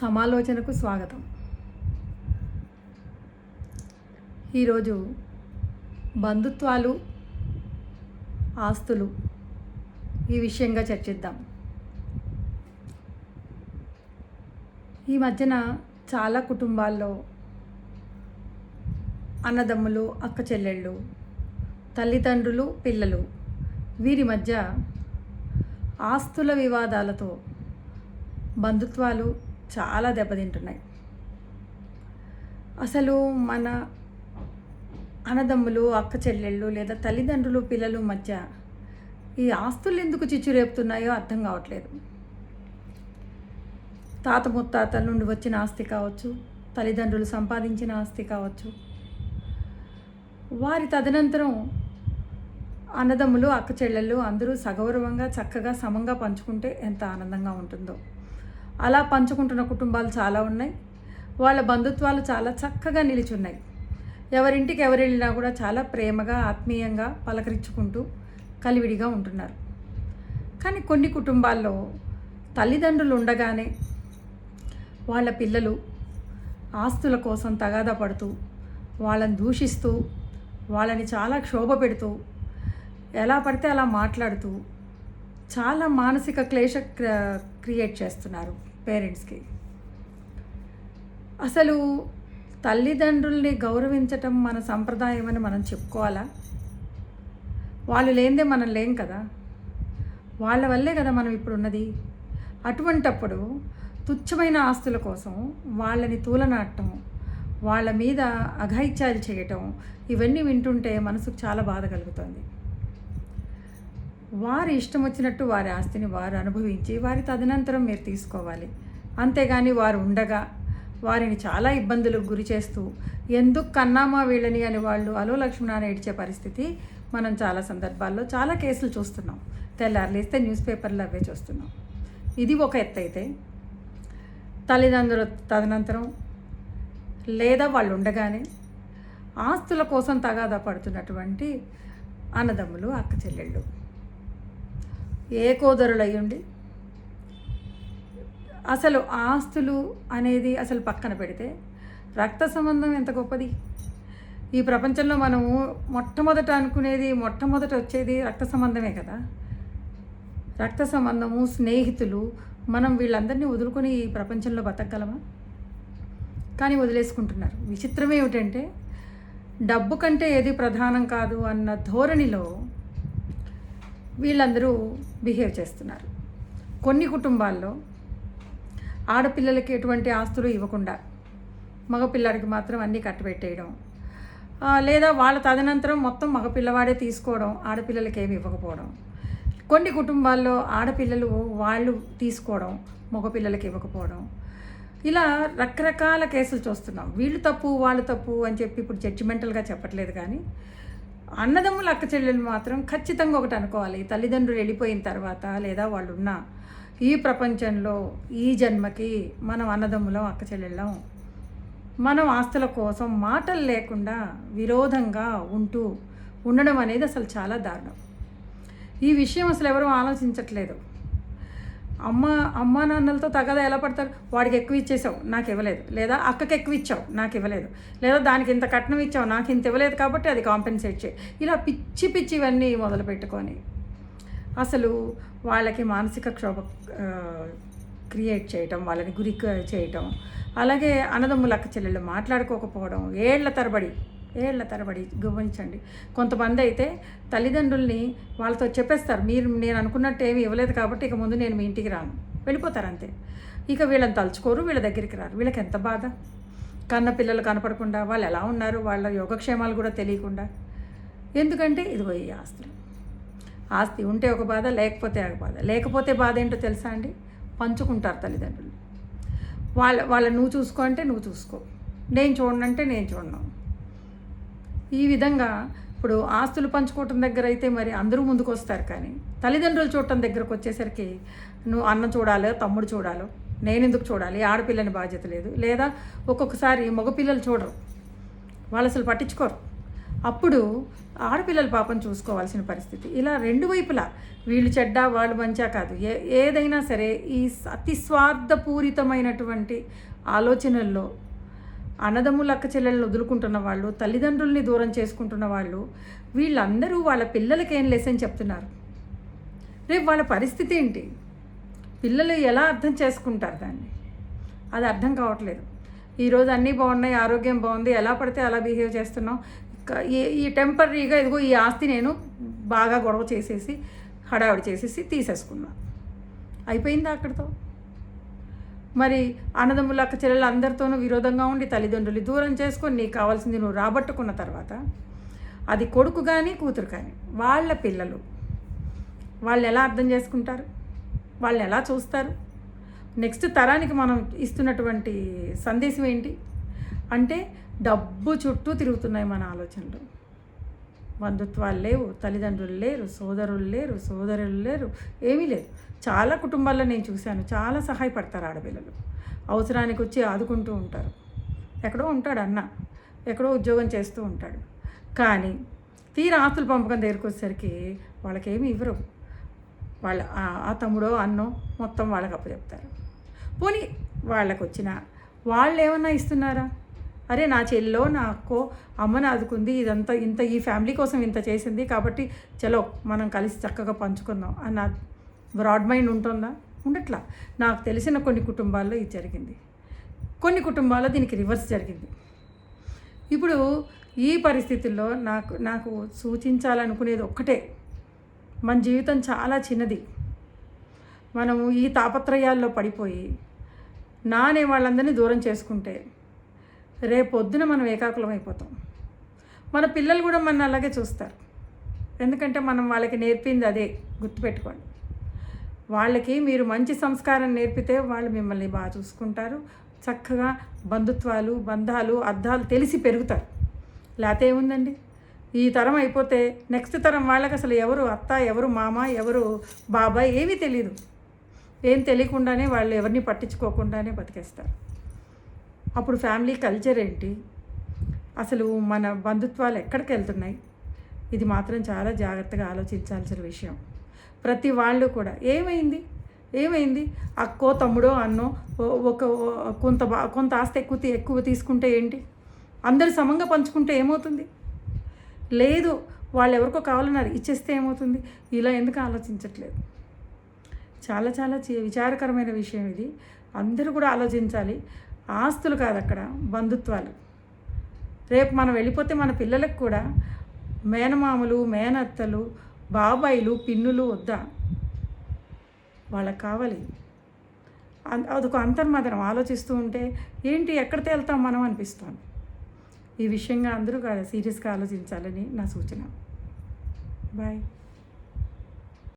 సమాలోచనకు స్వాగతం. ఈరోజు బంధుత్వాలు ఆస్తులు ఈ విషయంగా చర్చిద్దాం. ఈ మధ్యన చాలా కుటుంబాల్లో అన్నదమ్ములు అక్క చెల్లెళ్ళు తల్లిదండ్రులు పిల్లలు వీరి మధ్య ఆస్తుల వివాదాలతో బంధుత్వాలు చాలా దెబ్బతింటున్నాయి. అసలు మన అన్నదమ్ములు అక్క చెల్లెళ్ళు లేదా తల్లిదండ్రులు పిల్లలు మధ్య ఈ ఆస్తులు ఎందుకు చిచ్చు రేపుతున్నాయో అర్థం కావట్లేదు. తాత ముత్తాతల నుండి వచ్చిన ఆస్తి కావచ్చు తల్లిదండ్రులు సంపాదించిన ఆస్తి కావచ్చు. వారి తదనంతరం అన్నదమ్ములు అక్క చెల్లెళ్ళు అందరూ సగౌరవంగా చక్కగా సమంగా పంచుకుంటే ఎంత ఆనందంగా ఉంటుందో. అలా పంచుకుంటున్న కుటుంబాలు చాలా ఉన్నాయి. వాళ్ళ బంధుత్వాలు చాలా చక్కగా నిలిచున్నాయి. ఎవరింటికి ఎవరు వెళ్ళినా కూడా చాలా ప్రేమగా ఆత్మీయంగా పలకరించుకుంటూ కలివిడిగా ఉంటున్నారు. కానీ కొన్ని కుటుంబాల్లో తల్లిదండ్రులు ఉండగానే వాళ్ళ పిల్లలు ఆస్తుల కోసం తగాదా పడుతూ వాళ్ళని దూషిస్తూ వాళ్ళని చాలా క్షోభ పెడుతూ ఎలా పడితే అలా మాట్లాడుతూ చాలా మానసిక క్లేశ క్ర- క్రియేట్ చేస్తున్నారు. పేరెంట్స్కి. అసలు తల్లిదండ్రుల్ని గౌరవించటం మన సంప్రదాయం అని మనం చెప్పుకోవాలా? వాళ్ళు లేనిదే మనం లేం కదా? వాళ్ళ వల్లే కదా మనం ఇప్పుడు ఉన్నది అటువంటప్పుడు తుచ్చమైన ఆస్తుల కోసం వాళ్ళని తూలనాడటం వాళ్ళ మీద అఘాయిత్యాలు చేయటం ఇవన్నీ వింటుంటే మనసుకు చాలా బాధ కలుగుతుంది. వారి ఇష్టం వచ్చినట్టు వారి ఆస్తిని వారు అనుభవించి వారి తదనంతరం మీరు తీసుకోవాలి. అంతేగాని వారు ఉండగా వారిని చాలా ఇబ్బందులకు గురి చేస్తూ ఎందుకు కన్నామా వీళ్ళని? అని వాళ్ళు అలో లక్ష్మణ ఏడ్చే పరిస్థితి మనం చాలా సందర్భాల్లో చాలా కేసులు చూస్తున్నాం. తెల్లారులేస్తే న్యూస్ పేపర్లు అవే చూస్తున్నాం. ఇది ఒక ఎత్తు అయితే తల్లిదండ్రుల తదనంతరం లేదా వాళ్ళు ఉండగానే ఆస్తుల కోసం తగాదా పడుతున్నటువంటి అన్నదమ్ములు అక్క చెల్లెళ్ళు ఏ అయ్యుండి అసలు ఆస్తులు అనేది అసలు పక్కన పెడితే రక్త సంబంధం ఎంత గొప్పది? ఈ ప్రపంచంలో మనము మొట్టమొదట అనుకునేది మొట్టమొదట వచ్చేది రక్త సంబంధమే కదా. రక్త సంబంధము స్నేహితులు మనం వీళ్ళందరినీ వదులుకొని ఈ ప్రపంచంలో బతకగలమా? కానీ వదిలేసుకుంటున్నారు. విచిత్రం ఏమిటంటే డబ్బు కంటే ఏది ప్రధానం కాదు అన్న ధోరణిలో వీళ్ళందరూ బిహేవ్ చేస్తున్నారు. కొన్ని కుటుంబాల్లో ఆడపిల్లలకి ఎటువంటి ఆస్తులు ఇవ్వకుండా మగపిల్లాడికి మాత్రం అన్నీ కట్టబెట్టేయడం లేదా వాళ్ళ తదనంతరం మొత్తం మగపిల్లవాడే తీసుకోవడం ఆడపిల్లలకి ఏమి ఇవ్వకపోవడం. కొన్ని కుటుంబాల్లో ఆడపిల్లలు వాళ్ళు తీసుకోవడం మగపిల్లలకి ఇవ్వకపోవడం. ఇలా రకరకాల కేసులు చూస్తున్నాం. వీళ్ళు తప్పు వాళ్ళు తప్పు అని చెప్పి ఇప్పుడు జడ్జిమెంటల్గా చెప్పట్లేదు కానీ అన్నదమ్ముల అక్క చెల్లెలు మాత్రం ఖచ్చితంగా ఒకటి అనుకోవాలి. తల్లిదండ్రులు వెళ్ళిపోయిన తర్వాత లేదా వాళ్ళు ఉన్న ఈ ప్రపంచంలో ఈ జన్మకి మనం అన్నదమ్ములం అక్క చెల్లెళ్ళం. మనం ఆస్తుల కోసం మాటలు లేకుండా విరోధంగా ఉంటూ ఉండడం అనేది అసలు చాలా దారుణం. ఈ విషయం అసలు ఎవరు ఆలోచించట్లేదు. అమ్మ అమ్మ నాన్నలతో తగదా ఎలా పడతారు? వాడికి ఎక్కువ ఇచ్చేసావు నాకు ఇవ్వలేదు. లేదా అక్కకి ఎక్కువ ఇచ్చావు నాకు ఇవ్వలేదు. లేదా దానికి ఇంత కట్నం ఇచ్చావు నాకు ఇంత ఇవ్వలేదు కాబట్టి అది కాంపెన్సేట్ చేయి. ఇలా పిచ్చి పిచ్చి ఇవన్నీ మొదలు పెట్టుకొని అసలు వాళ్ళకి మానసిక క్షోభ క్రియేట్ చేయటం వాళ్ళని గురి చేయటం అలాగే అన్నదమ్ముల అక్క చెల్లెళ్ళు మాట్లాడుకోకపోవడం ఏళ్ళ తరబడి ఏళ్ళ తరబడి గమనించండి. కొంతమంది అయితే తల్లిదండ్రుల్ని వాళ్ళతో చెప్పేస్తారు మీరు నేను అనుకున్నట్టు ఏమీ ఇవ్వలేదు కాబట్టి ఇక ముందు నేను మీ ఇంటికి రాను. వెళ్ళిపోతారు అంతే. ఇక వీళ్ళని తలుచుకోరు వీళ్ళ దగ్గరికి రారు. వీళ్ళకి ఎంత బాధ? కన్న పిల్లలు కనపడకుండా వాళ్ళు ఎలా ఉన్నారు? వాళ్ళ యోగక్షేమాలు కూడా తెలియకుండా. ఎందుకంటే ఇదిగో ఈ ఆస్తులు ఆస్తి ఉంటే ఒక బాధ లేకపోతే ఒక బాధ. లేకపోతే బాధ ఏంటో తెలుసా అండి? పంచుకుంటారు తల్లిదండ్రులు. వాళ్ళ వాళ్ళ నువ్వు చూసుకో అంటే నువ్వు చూసుకో. నేను చూడనంటే నేను చూడను. ఈ విధంగా ఇప్పుడు ఆస్తులు పంచుకోవటం దగ్గర అయితే మరి అందరూ ముందుకు వస్తారు కానీ తల్లిదండ్రులు చూడటం దగ్గరకు వచ్చేసరికి నువ్వు అన్న చూడాలో తమ్ముడు చూడాలో నేను ఎందుకు చూడాలి? ఆడపిల్లని బాధ్యత లేదు. లేదా ఒక్కొక్కసారి మగపిల్లలు చూడరు. వాళ్ళు అసలు పట్టించుకోరు. అప్పుడు ఆడపిల్లల పాపం చూసుకోవాల్సిన పరిస్థితి. ఇలా రెండు వైపులా వీళ్ళు చెడ్డ వాళ్ళు మంచా కాదు. ఏ ఏదైనా సరే ఈ అతి స్వార్థపూరితమైనటువంటి ఆలోచనల్లో అన్నదమ్ములు అక్క చెల్లెలను వదులుకుంటున్న వాళ్ళు తల్లిదండ్రుల్ని దూరం చేసుకుంటున్న వాళ్ళు వీళ్ళందరూ వాళ్ళ పిల్లలకి ఏం లెసన్ చెప్తున్నారు? రేపు వాళ్ళ పరిస్థితి ఏంటి? పిల్లలు ఎలా అర్థం చేసుకుంటారు దాన్ని? అది అర్థం కావట్లేదు. ఈరోజు అన్నీ బాగున్నాయి ఆరోగ్యం బాగుంది ఎలా పడితే అలా బిహేవ్ చేస్తున్నాం ఈ ఈ టెంపరీగా ఇదిగో ఈ ఆస్తి నేను బాగా గొడవ చేసేసి హడావిడి చేసేసి తీసేసుకున్నా. అయిపోయిందా అక్కడితో? మరి అన్నదమ్ముల అక్క చెల్లెలు అందరితోనూ విరోధంగా ఉండి తల్లిదండ్రులు దూరం చేసుకొని నీకు కావాల్సింది నువ్వు రాబట్టుకున్న తర్వాత అది కొడుకు కానీ కూతురు కానీ వాళ్ళ పిల్లలు వాళ్ళు ఎలా అర్థం చేసుకుంటారు? వాళ్ళని ఎలా చూస్తారు? నెక్స్ట్ తరానికి మనం ఇస్తున్నటువంటి సందేశం ఏంటి? అంటే డబ్బు చుట్టూ తిరుగుతున్నాయి మన ఆలోచనలు. బంధుత్వాలు లేవు తల్లిదండ్రులు లేరు సోదరులు లేరు సోదరులు లేరు ఏమీ లేదు. చాలా కుటుంబాల్లో నేను చూశాను చాలా సహాయపడతారు ఆడపిల్లలు. అవసరానికి వచ్చి ఆదుకుంటూ ఉంటారు. ఎక్కడో ఉంటాడు అన్న ఎక్కడో ఉద్యోగం చేస్తూ ఉంటాడు. కానీ తీరా ఆస్తులు పంపకం దగ్గరికి వచ్చేసరికి వాళ్ళకేమి ఇవ్వరు. వాళ్ళ ఆ- తమ్ముడో అన్నో మొత్తం వాళ్ళకి అప్పచెప్తారు. పోనీ వాళ్ళకు వచ్చిన వాళ్ళు ఏమన్నా ఇస్తున్నారా? అరే నా చెల్లో నా అక్కో అమ్మని ఆదుకుంది ఇదంతా ఇంత ఈ ఫ్యామిలీ కోసం ఇంత చేసింది కాబట్టి చలో మనం కలిసి చక్కగా పంచుకుందాం అన్న బ్రాడ్ మైండ్ ఉంటుందా? ఉండట్లా. నాకు తెలిసిన కొన్ని కుటుంబాల్లో ఇది జరిగింది. కొన్ని కుటుంబాల్లో దీనికి రివర్స్ జరిగింది. ఇప్పుడు ఈ పరిస్థితుల్లో నాకు నాకు సూచించాలనుకునేది ఒక్కటే. మన జీవితం చాలా చిన్నది. మనము ఈ తాపత్రయాల్లో పడిపోయి నానే వాళ్ళందరినీ దూరం చేసుకుంటే రేపొద్దున మనం ఏకాకులం అయిపోతాం. మన పిల్లలు కూడా మన అలాగే చూస్తారు. ఎందుకంటే మనం వాళ్ళకి నేర్పింది అదే గుర్తుపెట్టుకోండి. వాళ్ళకి మీరు మంచి సంస్కారం నేర్పితే వాళ్ళు మిమ్మల్ని బాగా చూసుకుంటారు. చక్కగా బంధుత్వాలు బంధాలు అర్థాలు తెలిసి పెరుగుతారు. లేకపోతే ఏముందండి? ఈ తరం అయిపోతే నెక్స్ట్ తరం వాళ్ళకి అసలు ఎవరు అత్త ఎవరు మామ ఎవరు బాబాయ్ ఏమీ తెలియదు ఏం తెలియకుండానే వాళ్ళు ఎవరిని పట్టించుకోకుండానే బతికేస్తారు. అప్పుడు ఫ్యామిలీ కల్చర్ ఏంటి? అసలు మన బంధుత్వాలు ఎక్కడికి వెళ్తున్నాయి? ఇది మాత్రం చాలా జాగ్రత్తగా ఆలోచించాల్సిన విషయం. ప్రతి వాళ్ళు కూడా ఏమైంది? ఏమైంది? అక్కో తమ్ముడో అన్నో ఒక కొంత బా కొంత ఆస్తి ఎక్కువ ఎక్కువ తీసుకుంటే ఏంటి? అందరు సమంగా పంచుకుంటే ఏమవుతుంది? లేదు వాళ్ళు ఎవరికో కావాలన్నారు ఇచ్చేస్తే ఏమవుతుంది? ఇలా ఎందుకు ఆలోచించట్లేదు? చాలా చాలా చి- విచారకరమైన విషయం ఇది. అందరూ కూడా ఆలోచించాలి. ఆస్తులు కాదు అక్కడ బంధుత్వాలు. రేపు మనం వెళ్ళిపోతే మన పిల్లలకు కూడా మేనమామలు మేనత్తలు బాబాయిలు పిన్నులు వద్దా? వాళ్ళకి కావాలి. అదొక అంతర్మాదనం. ఆలోచిస్తూ ఉంటే ఏంటి ఎక్కడ తేలుతాం మనం అనిపిస్తుంది. ఈ విషయంగా అందరూ సీరియస్గా ఆలోచించాలని నా సూచన. బాయ్.